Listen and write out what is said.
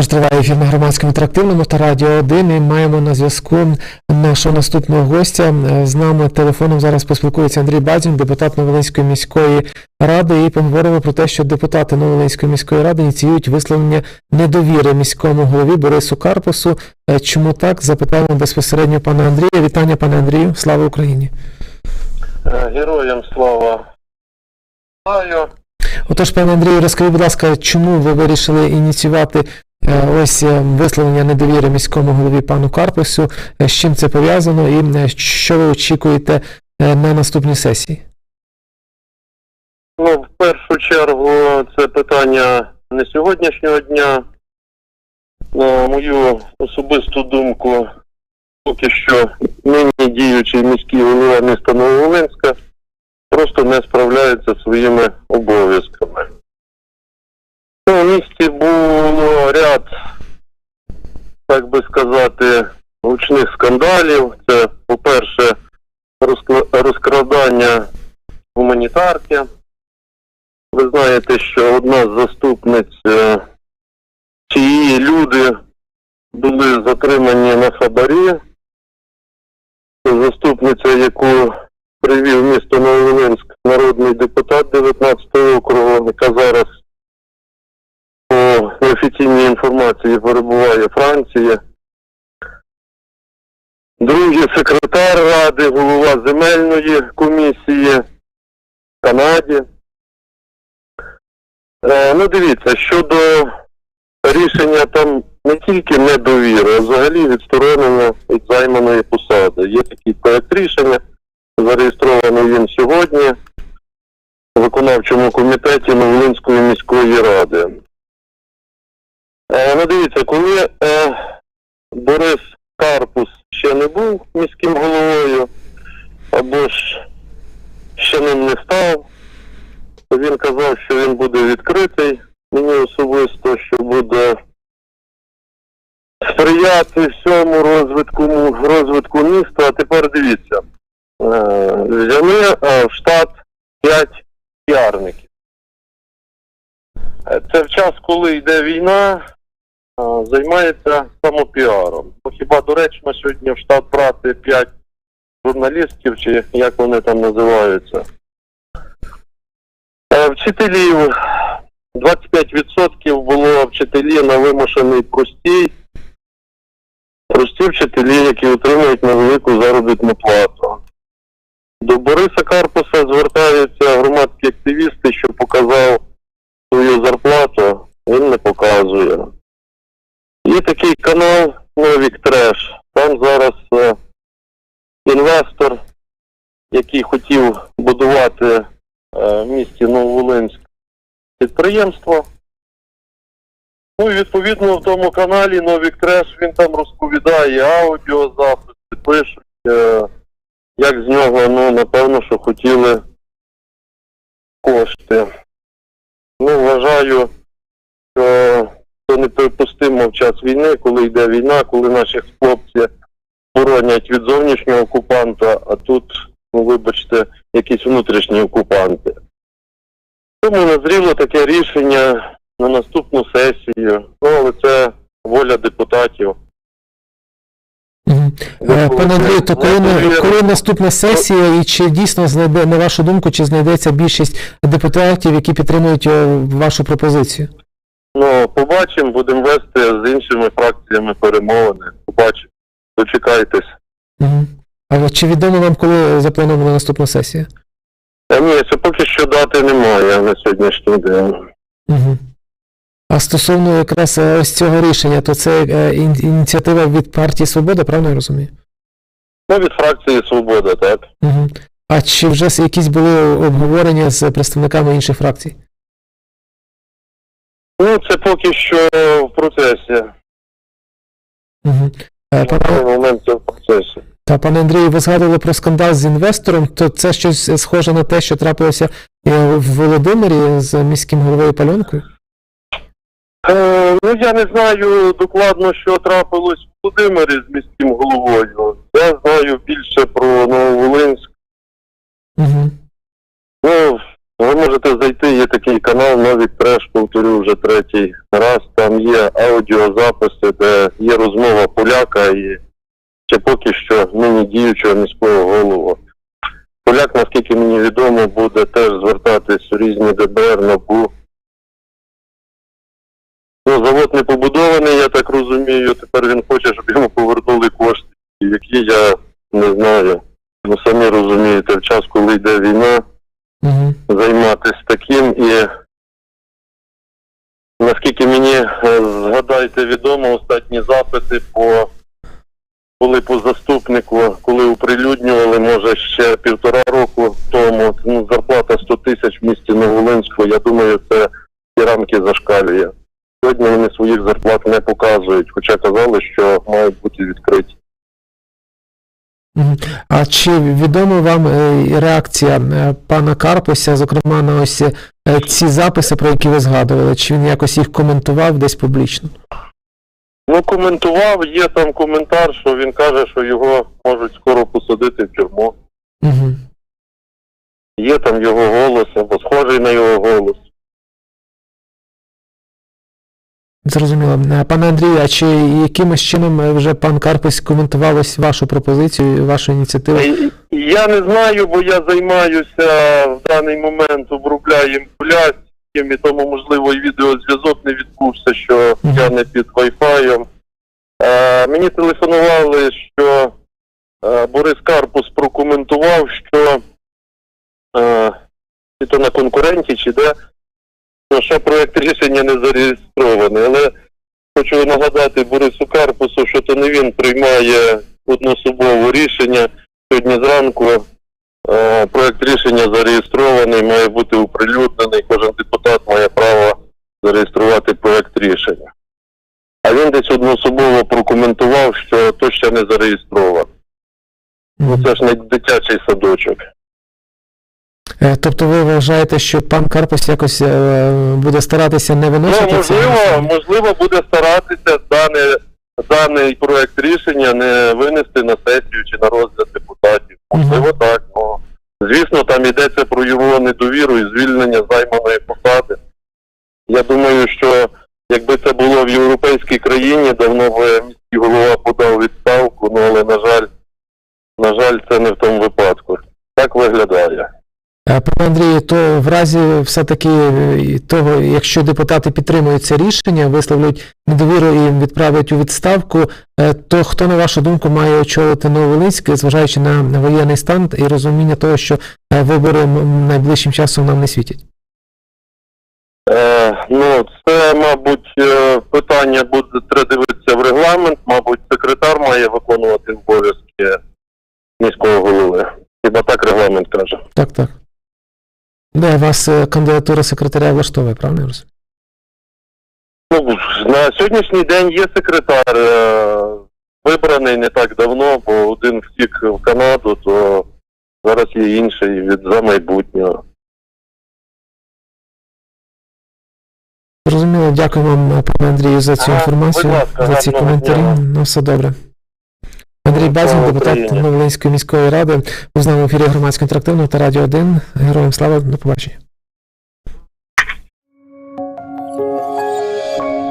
Тож триває ефір на громадському інтерактивному та радіо 1 і маємо на зв'язку нашого наступного гостя. Е, З нами телефоном зараз поспілкується Андрій Бадзін, депутат Новолинської міської ради, і поговоримо про те, що депутати Новолинської міської ради ініціюють висловлення недовіри міському голові Борису Карпусу. Е, Чому так? Запитаємо безпосередньо пана Андрія. Вітання, пане Андрію. Слава Україні! Е, Героям слава. Отож, пане Андрію, розкажіть, будь ласка, чому ви вирішили ініціювати ось е, висловлення недовіри міському голові пану Карпусу? Е, З чим це пов'язано і е, що ви очікуєте е, на наступній сесії? Ну, в першу чергу, це питання не сьогоднішнього дня. На мою особисту думку, поки що нині діючий міський голова міста Нововолинська просто не справляється своїми обов'язками. Ну, У місті було ряд, так би сказати, гучних скандалів. Це, по-перше, розкрадання гуманітарки. Ви знаєте, що одна з заступниць, е, чиї люди були затримані на хабарі. Це заступниця, яку привів місто Нововолинськ народний депутат 19 округу, яка зараз по неофіційній інформації перебуває в Франції. Другий секретар ради, голова земельної комісії в Канаді. Е, ну, дивіться, щодо рішення там не тільки недовіри, а взагалі відсторонення від займаної посади. Є такий проект рішення, зареєстрований він сьогодні у виконавчому комітеті Новолинської міської ради. Е, ну, дивіться, коли е, Борис Карпус ще не був міським головою, або ж ще ним не став, він казав, що він буде відкритий мені особисто, що буде сприяти всьому розвитку, розвитку міста. А тепер дивіться, е, взяли е, в штат 5 піарників. Е, Це в час, коли йде війна, займається самопіаром. Хіба доречно сьогодні в штат брати 5 журналістів, чи як вони там називаються? Е, Вчителів 25% було вчителі на вимушений простій. Прості вчителі, які отримують невелику заробітну плату. До Бориса Карпуса звертаються громадські активісти, що показав свою зарплату, він не показує. Є такий канал Новік Треш. Там зараз е, інвестор, який хотів будувати е, в місті Нововолинськ підприємство. Ну і відповідно в тому каналі Новік Треш він там розповідає аудіозаписи, пишуть, е, як з нього, ну, напевно, що хотіли кошти. Ну, вважаю, що це неприпустимо в час війни, коли йде війна, коли наші хлопці боронять від зовнішнього окупанта, а тут, ну вибачте, якісь внутрішні окупанти. Тому назріло таке рішення на наступну сесію. Ну, але це воля депутатів. Е, Пане Андрію, то коли, коли наступна сесія, і чи дійсно знайде, на вашу думку, чи знайдеться більшість депутатів, які підтримують е, вашу пропозицію? Ну, побачимо, будемо вести з іншими фракціями перемовини. Побачимо. Дочекайтесь. Мгм. А чи відомо вам, коли запланована наступна сесія? Та ні, це поки що дати немає на сьогоднішній день. Угу. А стосовно якраз е, ось цього рішення, то це е, ініціатива від партії Свобода, правильно я розумію? Ну, від фракції Свобода, так? Угу. А чи вже якісь були обговорення з представниками інших фракцій? Ну, це поки що в процесі. Угу. Даний момент це в процесі. Та пане Андрію, ви згадували про скандал з інвестором, то це щось схоже на те, що трапилося е, в Володимирі з міським головою Пальонкою? Е, ну, я не знаю докладно, що трапилось в Володимирі з міським головою. Я знаю більше про Нововолинськ. Угу. Ну, ви можете зайти, є такий канал Новік Треш, повторю вже третій раз. Там є аудіозаписи, де є розмова поляка і ще поки що нині діючого міського голову. Поляк, наскільки мені відомо, буде теж звертатись у різні ДБР, НАБУ. Ну, завод не побудований, я так розумію. Тепер він хоче, щоб йому повернули кошти, які я не знаю. Ну, самі розумієте, в час, коли йде війна, Угу. Таким і наскільки мені е, згадайте відомо, останні запити по були по заступнику, коли оприлюднювали, може ще півтора року тому. Ну, зарплата 100 тисяч в місті Новолинську. Я думаю, це ті рамки зашкалює. Сьогодні вони своїх зарплат не показують, хоча казали, що мають бути відкриті. А чи відома вам е, реакція е, пана Карпуся, зокрема на ось е, ці записи, про які ви згадували? Чи він якось їх коментував десь публічно? Ну, коментував, є там коментар, що він каже, що його можуть скоро посадити в тюрму. Угу. Є там його голос, або схожий на його голос. Зрозуміло. Е, Пане Андрію, а чи якимось чином е, вже пан Карпус коментував ось вашу пропозицію, вашу ініціативу? Я не знаю, бо я займаюся в даний момент обробляєм поляцьким, і тому, можливо, і відеозв'язок не відбувся, що Мгм. я не під Wi-Fi. Е, мені телефонували, що е, Борис Карпус прокоментував, що е, чи то на конкуренті, чи де, ще проєкт рішення не зареєстрований. Але хочу нагадати Борису Карпусу, що то не він приймає одноособово рішення. Сьогодні зранку е, проект рішення зареєстрований, має бути оприлюднений. Кожен депутат має право зареєструвати проект рішення. А він десь одноособово прокоментував, що то ще не зареєстровано. Ну це ж не дитячий садочок. Е, Тобто ви вважаєте, що пан Карпус якось е, буде старатися не виносити Ну, можливо, це? можливо, буде старатися дане, даний проект рішення не винести на сесію чи на розгляд депутатів. Можливо, так. Ну, звісно, там йдеться про його недовіру і звільнення займаної посади. Я думаю, що якби це було в європейській країні, давно би міський голова подав відставку, ну але на жаль, на жаль, це не в тому випадку. Так виглядає. Е, Пане Андрію, то в разі все-таки е, того, якщо депутати підтримують це рішення, висловлюють недовіру і відправлять у відставку, е, то хто, на вашу думку, має очолити Нововолинськ, зважаючи на воєнний стан і розуміння того, що е, вибори найближчим часом нам не світять? Е, ну, це, мабуть, е, питання буде треба дивитися в регламент. Мабуть, секретар має виконувати обов'язки міського голови. Хіба так регламент каже? Так, так. Де вас е, кандидатура секретаря влаштовує, правильно? Ну, на сьогоднішній день є секретар, е, вибраний не так давно, бо один втік в Канаду, то зараз є інший від за майбутнього. Зрозуміло, дякую вам, е, пане Андрію, за цю інформацію, будь ласка, за ці коментарі. дня. Ну, все добре. Базін, депутат Новолинської міської ради, був з нами в ефірі громадського інтерактивного та радіо 1. Героям слава, до побачення.